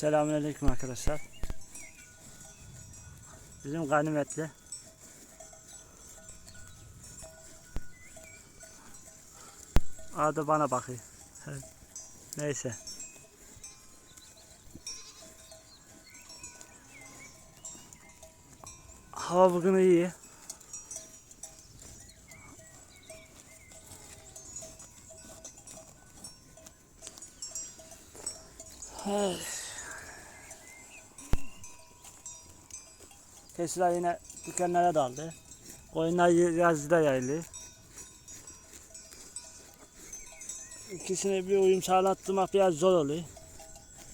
Selamünaleyküm arkadaşlar. Bizim ganimetli. Adı bana bakıyor. Neyse. Hava bugün iyi. Hey. Keçiler yine dükkanlara daldı. Koyunlar yazıda yaylı. İkisine bir uyum sağlattırmak biraz zor oluyor.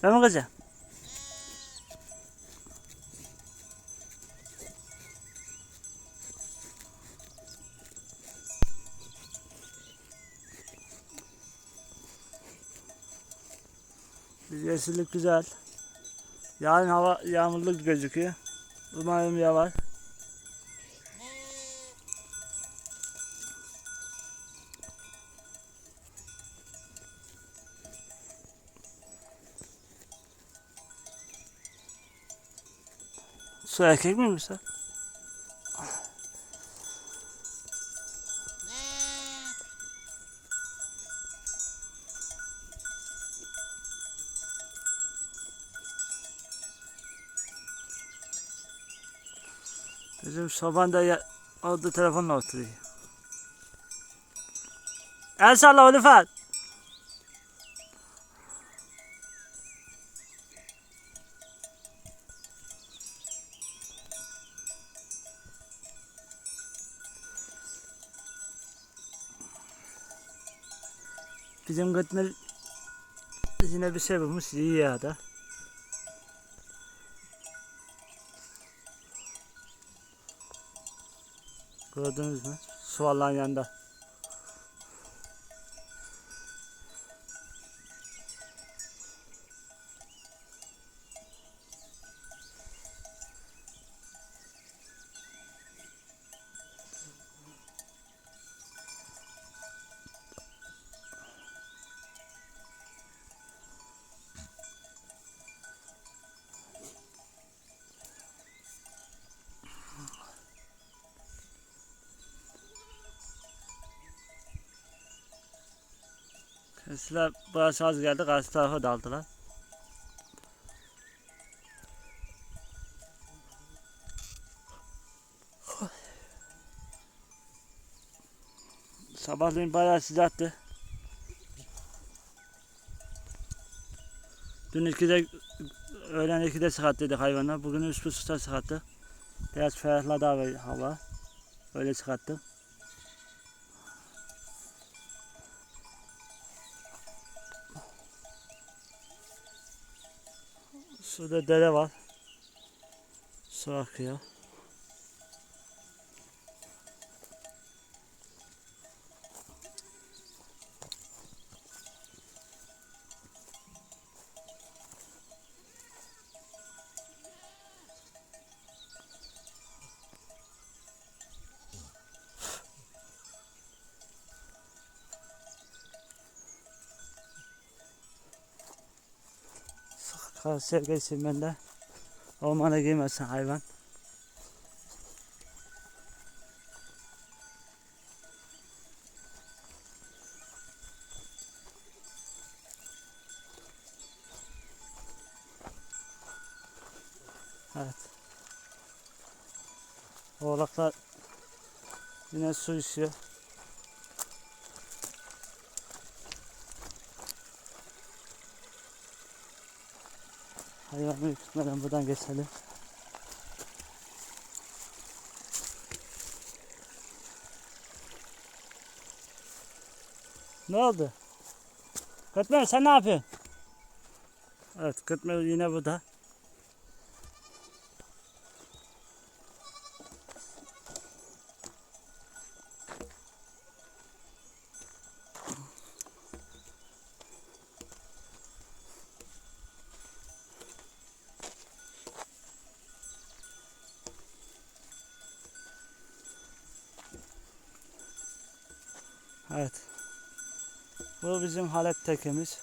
Değil mi kızım? Yeşillik güzel. Yarın hava yağmurlu gözüküyor. Umarım yağar. Su erkek miymiş sen? Bizim soban da orada telefonla oturuyor. El salla Ulufat. Bizim gitmel yine bir şey bulmuş iyi ya da. Gördünüz mü? Su Allah'ın yanında. Kesiler burası az geldi. Karşı tarafa daldılar. Sabahleyin bayağı sıcaktı. Dün 2'de öğlen 2'de çıkarttıydık hayvanlar. Bugün 3.30'da çıkarttı. Biraz ferahladı hava-. Öyle çıkarttım. Şurada dere var. Su akıyor. Kanser geçirmende ormana girmesin hayvan. Evet. Oğlaklar yine su içiyor. Hayvanı ürkütmeden buradan geçelim. Ne oldu? Kıtmer sen ne yapıyorsun? Evet Kıtmer yine burada. Evet. Bu bizim Halep tekemiz.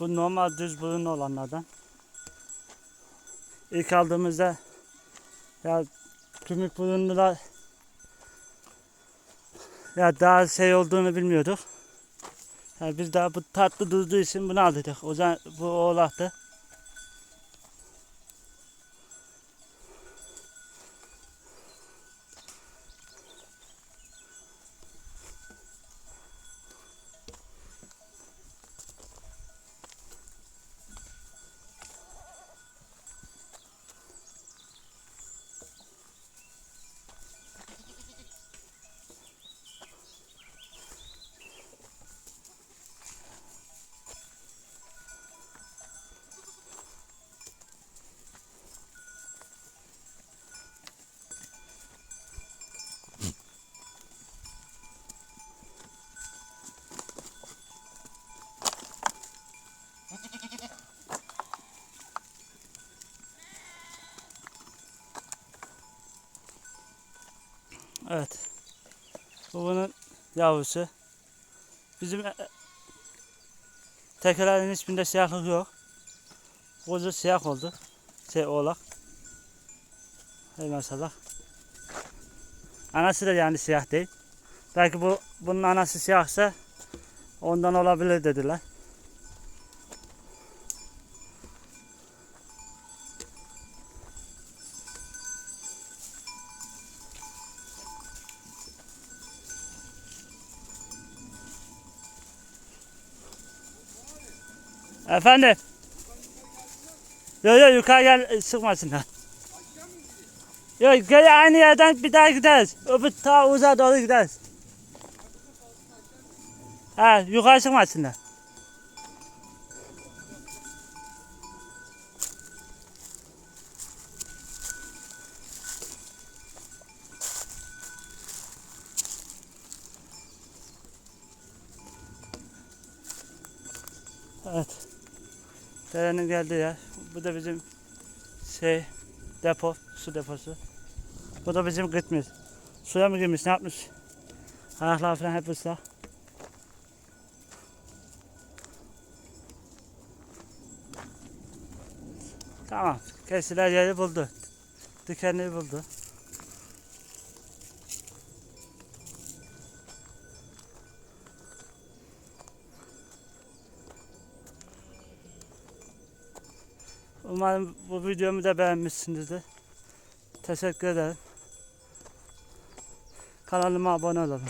Bu normal düz burun olanlardan. İlk aldığımızda ya kümük burunlular ya daha şey olduğunu bilmiyorduk. Yani biz daha bu tatlı durduğu için bunu aldık. O zaman bu oğlaktı. Evet. Bu bunun yavrusu. Bizim e, tekerlerin hiçbirinde siyahlık yok. Kuzu siyah oldu. Şey oğlak. Hey maşallah. Anası da yani siyah değil. Belki bu bunun anası siyahsa ondan olabilir dediler. Efendim? Yok yok yukarı gel sıkmasınlar. Yok gel aynı yerden bir daha gideriz. Öbür ta uzağa doğru gideriz. Ha yukarı çıkmasınlar. Evet. Derenin geldiği yer. Bu da bizim şey depo, su deposu. Bu da bizim gitmiş. Suya mı girmiş, ne yapmış? Ayaklar falan hep ıslak. Tamam, kesiler yeri buldu. Dikenliği buldu. Umarım bu videomu da beğenmişsinizdir. Teşekkür ederim. Kanalıma abone olun.